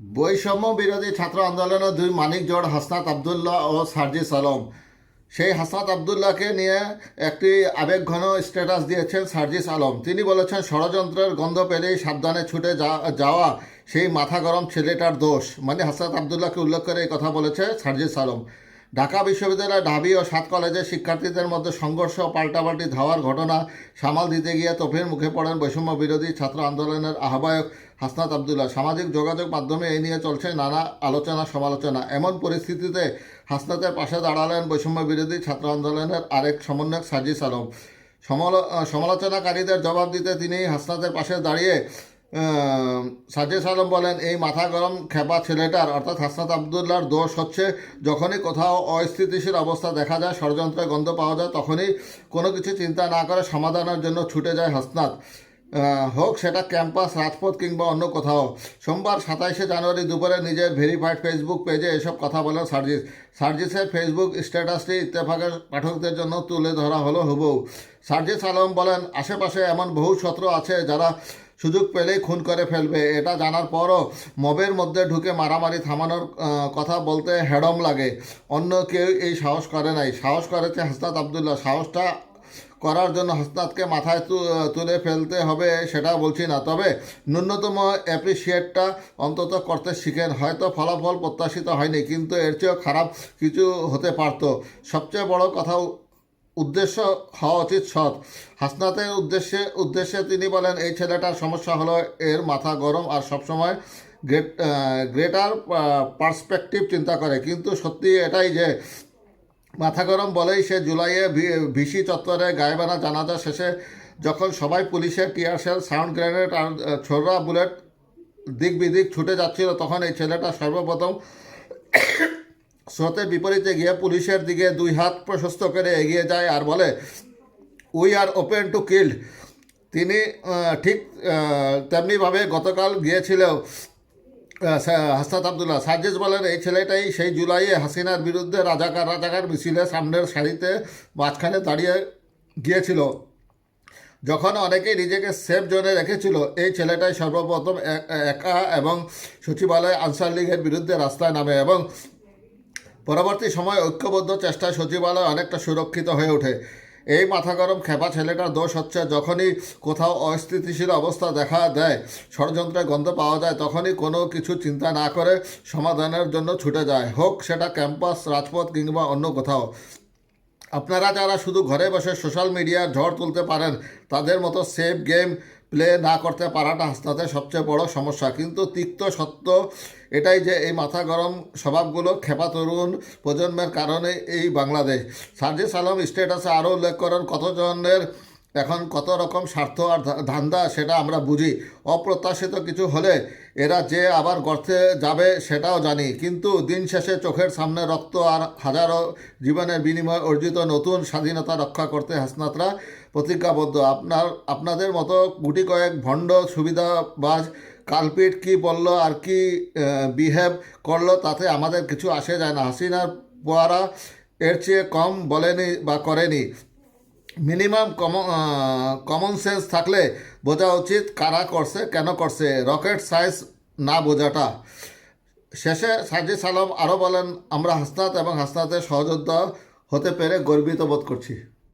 বৈষম্য বিরোধী ছাত্র আন্দোলনের দুই মানিক জোড় হাসনাত আবদুল্লাহ ও সার্জিস আলম। সেই হাসনাত আবদুল্লাহকে নিয়ে একটি আবেগঘন স্ট্যাটাস দিয়েছেন সার্জিস আলম। তিনি বলেছেন, ষড়যন্ত্রের গন্ধ পেলেই সাবধানে ছুটে যাওয়া সেই মাথা গরম ছেলেটার দোষ। মানে হাসনাত আবদুল্লাহকে উল্লেখ করে এই কথা বলেছে সার্জিস আলম। ঢাকা বিশ্ববিদ্যালয় ঢাবি ও সাত কলেজের শিক্ষার্থীদের মধ্যে সংঘর্ষ, পাল্টাপাল্টি, ধাওয়ার ঘটনা সামাল দিতে গিয়ে তোফের মুখে পড়েন বৈষম্য বিরোধী ছাত্র আন্দোলনের আহ্বায়ক হাসনাত আবদুল্লাহ। সামাজিক যোগাযোগ মাধ্যমে এই নিয়ে চলছে নানা আলোচনা, সমালোচনা। এমন পরিস্থিতিতে হাসনাতের পাশে দাঁড়ালেন বৈষম্য বিরোধী ছাত্র আন্দোলনের আরেক সমন্বয়ক সাজিস আলম। সমালো- সমালোচনাকারীদের জবাব দিতে তিনি হাসনাতের পাশে দাঁড়িয়ে সাজিস আলম বলেন, এই মাথা গরম খেপা ছেলেটার, অর্থাৎ হাসনাত আবদুল্লাহর দোষ হচ্ছে, যখনই কোথাও অস্থিতিশীল অবস্থা দেখা যায় ষড়যন্ত্রের গন্ধ পাওয়া যায়, তখনই কোনো কিছু চিন্তা না করে সমাধানের জন্য ছুটে যায় হাসনাত। হোক, সেটা ক্যাম্পাস, রাজপথ কিংবা অন্য কোথাও। সোমবার সাতাইশে জানুয়ারি দুপুরে নিজের ভেরিফাইড ফেসবুক পেজে এসব কথা বলেন সার্জিস। সার্জিসের ফেসবুক স্ট্যাটাসটি ইত্তেফাকের পাঠকদের জন্য তুলে ধরা হলো হুবহু। সার্জিস আলম বলেন, আশেপাশে এমন বহু শত্রু আছে যারা সুযোগ পেলেই খুন করে ফেলবে। এটা জানার পরও মবের মধ্যে ঢুকে মারামারি থামানোর কথা বলতে হেডম লাগে। অন্য কেউ এই সাহস করে নাই। সাহস করেছে হাসনাত আবদুল্লাহ। সাহসটা করার জন্য হাসনাতকে মাথায় তুলে ফেলতে হবে সেটা বলছি না। তবে ন্যূনতম অ্যাপ্রিসিয়েটটা অন্তত করতে শিখেন। হয়তো ফলাফল প্রত্যাশিত হয়নি, কিন্তু এর চেয়েও খারাপ কিছু হতে পারতো। সবচেয়ে বড় কথা উদ্দেশ্য হওয়া উচিত সৎ। হাসনাতের উদ্দেশ্যে উদ্দেশ্যে তিনি বলেন, এই ছেলেটার সমস্যা হলো এর মাথা গরম আর সবসময় গ্রেট গ্রেটার পার্সপেক্টিভ চিন্তা করে। কিন্তু সত্যি এটাই যে মাথা গরম বলেই সে জুলাইয়ে ভিসি চত্বরে গায়েবানা জানাজা শেষে যখন সবাই পুলিশের টিয়ার শেল, সাউন্ড গ্রেনেড আর ছোড়া বুলেট দিক বিদিক ছুটে যাচ্ছিল, তখন এই ছেলেটা সর্বপ্রথম স্রোতের বিপরীতে গিয়ে পুলিশের দিকে দুই হাত প্রশস্ত করে এগিয়ে যায় আর বলে we are open to killed তিনি ঠিক তেমনিভাবে গতকাল গিয়েছিল আহ, সা- হাসনাত আবদুল্লাহ সার্জিস বলেন এই ছেলেটাই সেই জুলাইয়ে হাসিনার বিরুদ্ধে রাজাকার রাজাকার মিছিলে সামনের সারিতে মাঝখানে দাঁড়িয়ে গিয়েছিল। যখন অনেকেই নিজেকে সেফ জোনে রেখেছিল এই ছেলেটাই সর্বপ্রথম একা এবং সচিবালয় আনসার লীগের বিরুদ্ধে রাস্তায় নামে এবং পরবর্তী সময় ঐক্যবদ্ধ চেষ্টায় সচিবালয় অনেকটা সুরক্ষিত হয়ে ওঠে। এই মাথা গরম খেপা ছেলেটার দোষ হচ্ছে যখনই কোথাও অস্থিতিশীল অবস্থা দেখা দেয় ষড়যন্ত্রের গন্ধ পাওয়া যায়, তখনই কোনো কিছু চিন্তা না করে সমাধানের জন্য ছুটে যায়। হোক, সেটা ক্যাম্পাস, রাজপথ কিংবা অন্য কোথাও। আপনারা যারা শুধু ঘরে বসে সোশ্যাল মিডিয়ার ঝড় তুলতে পারেন, তাদের মতো সেফ গেম প্লে না করতে পারাটা হাসনাতের সবচেয়ে বড় সমস্যা। কিন্তু তিক্ত সত্য এটাই যে এই মাথা গরম স্বভাবগুলো খেপা তরুণ প্রজন্মের কারণে এই বাংলাদেশ। সার্জিস আলম স্টেটাসে আরও উল্লেখ করেন, কতজনের এখন কত রকম স্বার্থ আর ধান্দা সেটা আমরা বুঝি। অপ্রত্যাশিত কিছু হলে এরা যে আবার গর্তে যাবে সেটাও জানি। কিন্তু দিন শেষে চোখের সামনে রক্ত আর হাজারো জীবনের বিনিময়ে অর্জিত নতুন স্বাধীনতা রক্ষা করতে হাসনাতরা প্রতিজ্ঞাবদ্ধ আপনার, আপনাদের মতো গুটি কয়েক ভণ্ড সুবিধাবাজ কালপিট কি বলল আর কি বিহেভ করল তাতে আমাদের কিছু আসে যায় না। হাসিনার পোয়ারা এর চেয়ে কম বলেনি বা করেনি। মিনিমাম কমন সেন্স থাকলে বোঝা উচিত কারা করছে, কেন করছে। রকেট সাইজ না বোঝাটা। শেষে সাজিদ আলম আরও বলেন, আমরা হাসনাত এবং হাসনাতের সহযোদ্ধা হতে পেরে গর্বিত বোধ করছি।